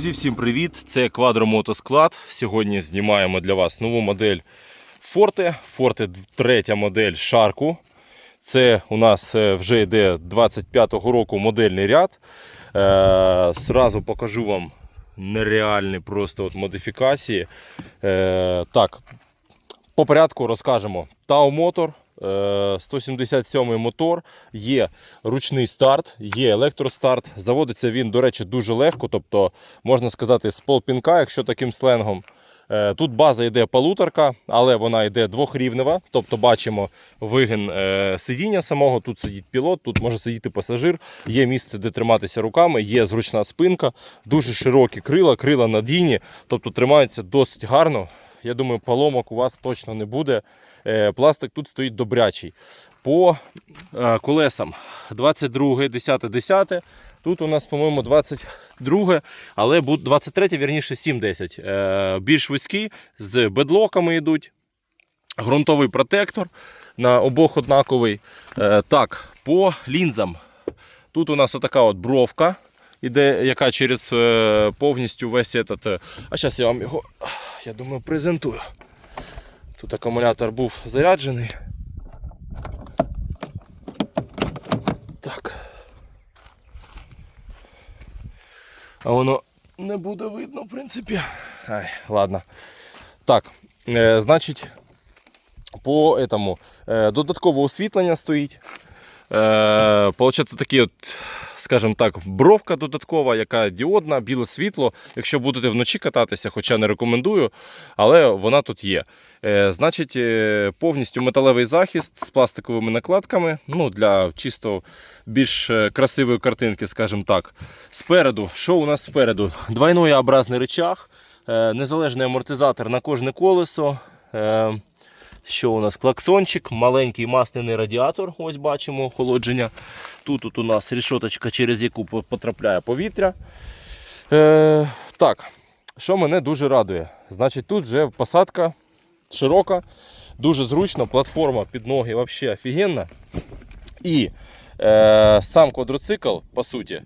Друзі, всім привіт! Це Квадромотосклад. Сьогодні знімаємо для вас нову модель Forte. Forte третя модель Sharku. Це у нас е, вже йде 25-го року модельний ряд. Е, Сразу покажу вам нереальні просто от модифікації. Е, так, по порядку розкажемо. Е, 177 мотор, є ручний старт, є електростарт. Заводиться він, до речі, дуже легко, тобто, можна сказати, з полпінка, якщо таким сленгом. Е, Тут база йде полуторка, але вона йде двохрівнева. Тобто бачимо вигин е, сидіння самого. Тут сидить пілот, тут може сидіти пасажир. Є місце, де триматися руками, є зручна спинка, дуже широкі крила, крила надійні, тобто тримаються досить гарно. Я думаю, поломок у вас точно не буде. Е, Пластик тут стоїть добрячий. По е, колесам 22, 10, 10. Тут у нас, по-моєму, 22, але 23, вірніше 7-10. Е, Більш вузькі, з бедлоками йдуть. Грунтовий протектор на обох однаковий. Так, по лінзам. Тут у нас отака от бровка, іде, яка через е, повністю весь этот. е, А зараз я вам його, я думаю, презентую. Тут акумулятор був заряджений. Так. А воно не буде видно, в принципі. Ай, ладно. Так, е, значить, по этому е, додаткове освітлення стоїть. Е, Получається такий от, скажімо так, бровка додаткова, яка діодна, біле світло. Якщо будете вночі кататися, хоча не рекомендую, але вона тут є. Е, Значить, е, повністю металевий захист з пластиковими накладками. Ну, для чисто більш е, красивої картинки, скажімо так. Спереду, що у нас спереду? Двойнообразний рычаг, е, незалежний амортизатор на кожне колесо. Е, що у нас? Клаксончик, маленький масляний радіатор. Ось бачимо охолодження. Тут, тут у нас рішоточка, через яку потрапляє повітря. Е, так, що мене дуже радує. Значить, тут вже посадка широка, дуже зручно, платформа під ноги взагалі офігенна. І е, сам квадроцикл, по суті,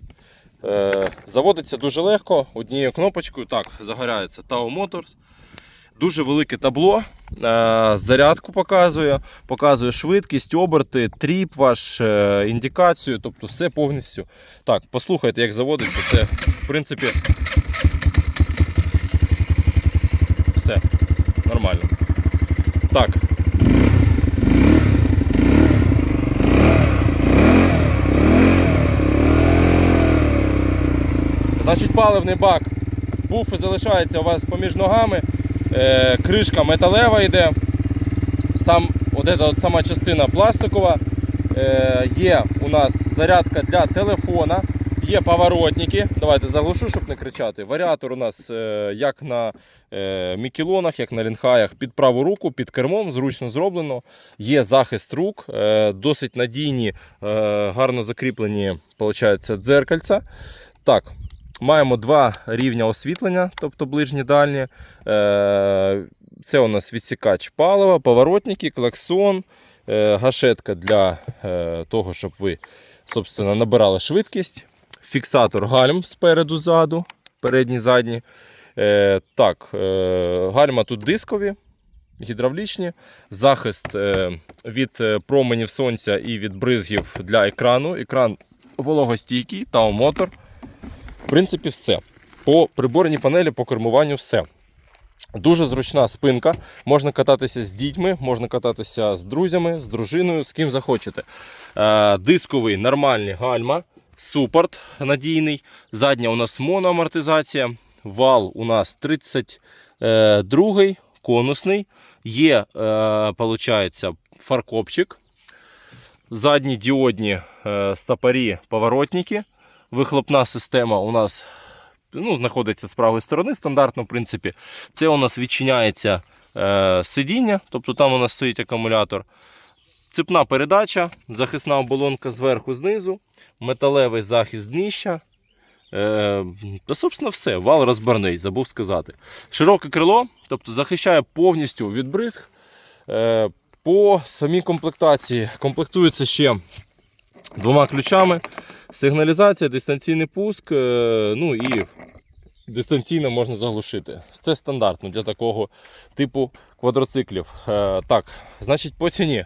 е, заводиться дуже легко. Однією кнопочкою так, загорається Tao Motors. Дуже велике табло, е, зарядку показує, показує швидкість, оберти, тріп ваш, е, індикацію, тобто все повністю. Так, послухайте, як заводиться. Це, в принципі, все нормально. Так. Значить, паливний бак був і залишається у вас поміж ногами. Е, кришка металева йде. Сам, от ета от сама частина пластикова. Е, є у нас зарядка для телефона, є поворотники. Давайте заглушу, щоб не кричати. Варіатор у нас е, як на мікілонах, як на лінхаях, під праву руку, під кермом, зручно зроблено. Є захист рук, досить надійні, гарно закріплені дзеркальця. Так, Маємо два рівня освітлення, тобто ближні дальні. Е, Це у нас відсікач палива, поворотники, клаксон, е, гашетка для е, того, щоб ви собственно, набирали швидкість. Фіксатор гальм спереду, ззаду, передні, задні. Так, гальма тут дискові, гідравлічні. Захист від променів сонця і від бризгів для екрану. Екран вологостійкий, Tau мотор. В принципі, все. По приборній панелі, по кермуванню все. Дуже зручна спинка. Можна кататися з дітьми, можна кататися з друзями, з дружиною, з ким захочете. Е, дисковий нормальний гальма, супорт надійний. Задня у нас моноамортизація. Вал у нас 32-й, конусний. Є, е, получається, фаркопчик. Задні діодні е, стопорі, поворотники. Вихлопна система у нас ну, знаходиться з правої сторони, стандартно, в принципі. Це у нас відчиняється е, сидіння, тобто там у нас стоїть акумулятор. Цепна передача, захисна оболонка зверху знизу, металевий захист дніща. Е, та, собственно, все. Вал розбарний, забув сказати. Широке крило, тобто захищає повністю від бризг. Е, по самій комплектації комплектується ще двома ключами. Сигналізація, дистанційний пуск, е, ну і дистанційно можна заглушити. Це стандартно для такого типу квадроциклів. Е, так, значить, по ціні.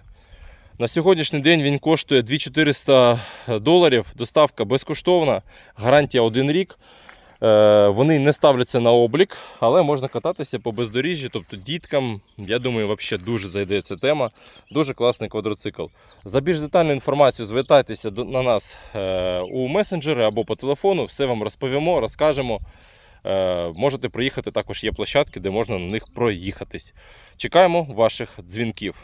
На сьогоднішній день він коштує 2400 доларів. Доставка безкоштовна, гарантія 1 рік. Е, Вони не ставляться на облік, але можна кататися по бездоріжжі. Тобто діткам, я думаю, взагалі дуже зайде ця тема. Дуже класний квадроцикл. За більш детальну інформацію звертайтеся на нас е, у месенджери або по телефону. Все вам розповімо, розкажемо. Е, Можете приїхати, також є площадки, де можна на них проїхатись. Чекаємо ваших дзвінків.